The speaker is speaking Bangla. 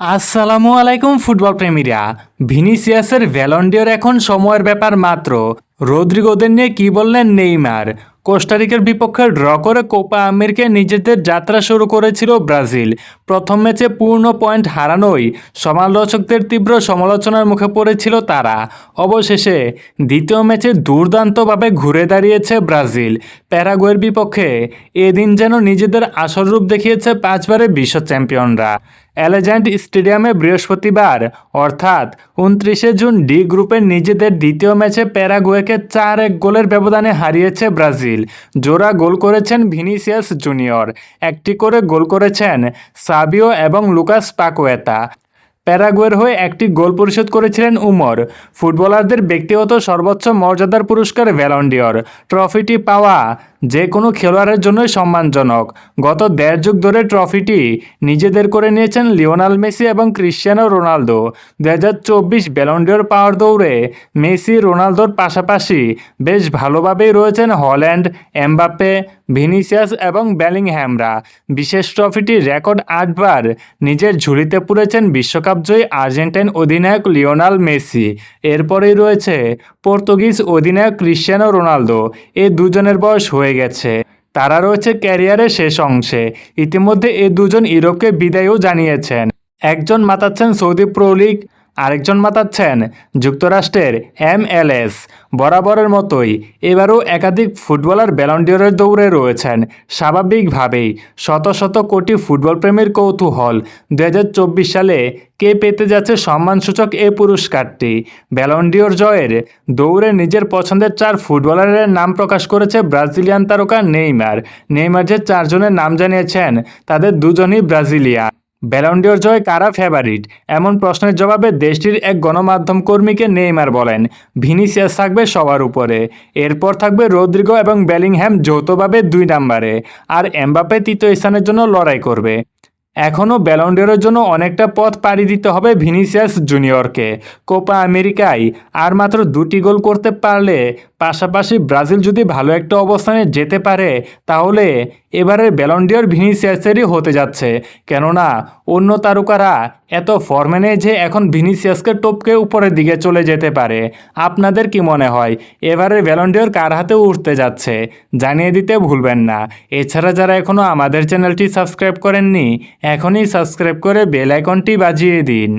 আসসালামু আলাইকুম ফুটবল প্রেমীরা। ভিনিসিয়াসের ভ্যালন্ডিয়র এখন সময়ের ব্যাপার মাত্র। রদ্রিগোদের নিয়ে কি বললেন নেইমার? কোস্টারিকার বিপক্ষে ড্র করে কোপা আমিরকে নিজেদের যাত্রা শুরু করেছিল ব্রাজিল। প্রথম ম্যাচে পূর্ণ পয়েন্ট হারানোই সমালোচকদের তীব্র সমালোচনার মুখে পড়েছিল তারা। অবশেষে দ্বিতীয় ম্যাচে দুর্দান্তভাবে ঘুরে দাঁড়িয়েছে ব্রাজিল। প্যারাগুয়ের বিপক্ষে এদিন যেন নিজেদের আসল রূপ দেখিয়েছে পাঁচবারের বিশ্ব চ্যাম্পিয়নরা। অ্যালেজেন্ট স্টেডিয়ামে বৃহস্পতিবার, অর্থাৎ উনত্রিশে জুন ডি গ্রুপের নিজেদের দ্বিতীয় ম্যাচে প্যারাগুয়েকে চার এক গোলের ব্যবধানে হারিয়েছে ব্রাজিল। জোড়া গোল করেছেন ভিনিসিয়াস জুনিয়র, একটি করে গোল করেছেন সাবিও এবং লুকাস পাকুয়েতা। প্যারাগুয়ের হয়ে একটি গোল পরিশোধ করেছিলেন উমর। ফুটবলারদের ব্যক্তিগত সর্বোচ্চ মর্যাদার পুরস্কার ভ্যালন্ডিয়র। ট্রফিটি পাওয়া যে কোনো খেলোয়াড়ের জন্যই সম্মানজনক। গত দেড় যুগ ধরে ট্রফিটি নিজেদের করে নিয়েছেন লিওনাল মেসি এবং ক্রিশ্চিয়ানো রোনালদো। দু হাজার চব্বিশ ব্যালন্ডিয়র পাওয়ার দৌড়ে মেসি রোনালদোর পাশাপাশি বেশ ভালোভাবেই রয়েছেন হল্যান্ড, এমবাপ্পে, ভিনিসিয়াস এবং ব্যালিংহ্যামরা বিশেষ ট্রফিটি রেকর্ড আটবার নিজের ঝুলিতে পুরেছেন বিশ্বকাপ জয়ী আর্জেন্টাইন অধিনায়ক লিওনাল মেসি। এরপরেই রয়েছে পর্তুগিজ অধিনায়ক ক্রিশ্চিয়ানো রোনালদো। এই দুজনের বয়স হয়ে গেছে। তারা রয়েছে ক্যারিয়ারের শেষ অংশে। ইতিমধ্যে এ দুজন ইউরোপকে বিদায়ও জানিয়েছেন। একজন মাতাচ্ছেন সৌদি প্রো লিগ আরেকজন মাতাচ্ছেন, যুক্তরাষ্ট্রের এমএলএস বরাবরের মতোই, এবারও একাধিক ফুটবলার ব্যালন্ডিয়রের দৌড়ে রয়েছেন। স্বাভাবিকভাবেই, শত শত কোটি ফুটবল প্রেমীর কৌতূহল। দুই হাজার চব্বিশ সালে কে পেতে যাচ্ছে সম্মানসূচক এ পুরস্কারটি? ব্যালন্ডিওর জয়ের দৌড়ে নিজের পছন্দের চার ফুটবলারের নাম প্রকাশ করেছে ব্রাজিলিয়ান তারকা নেইমার। নেইমার যে চারজনের নাম জানিয়েছেন, তাদের দুজনই ব্রাজিলিয়ান। ব্যালন্ডিওর জয় কারা ফেভারিট এমন প্রশ্নের জবাবে দেশটির এক গণমাধ্যম কর্মীকে নেইমার বলেন, ভিনিসিয়াস থাকবে সবার উপরে। এরপর থাকবে রদ্রিগো এবং বেলিংহ্যাম যৌথভাবে দুই নম্বরে। আর এমবাপে তৃতীয় স্থানের জন্য লড়াই করবে। এখনও ব্যালন্ডিয়রের জন্য অনেকটা পথ পাড়ি দিতে হবে ভিনিসিয়াস জুনিয়রকে। কোপা আমেরিকায় আর মাত্র দুটি গোল করতে পারলে, পাশাপাশি ব্রাজিল যদি ভালো একটা অবস্থানে যেতে পারে, তাহলে এবারের ব্যালন্ডিয়র ভিনিসিয়াসেরই হতে যাচ্ছে। কেননা, অন্য তারকারা এত ফর্মে নেই যে এখন ভিনিসিয়াসকে টপকে উপরের দিকে চলে যেতে পারে। আপনাদের কি মনে হয় এবারের ব্যালন্ডিয়র কার হাতে উঠতে যাচ্ছে? জানিয়ে দিতে ভুলবেন না। এছাড়া যারা এখনও আমাদের চ্যানেলটি সাবস্ক্রাইব করেননি, এখনই সাবস্ক্রাইব করে বেল আইকনটি বাজিয়ে দিন।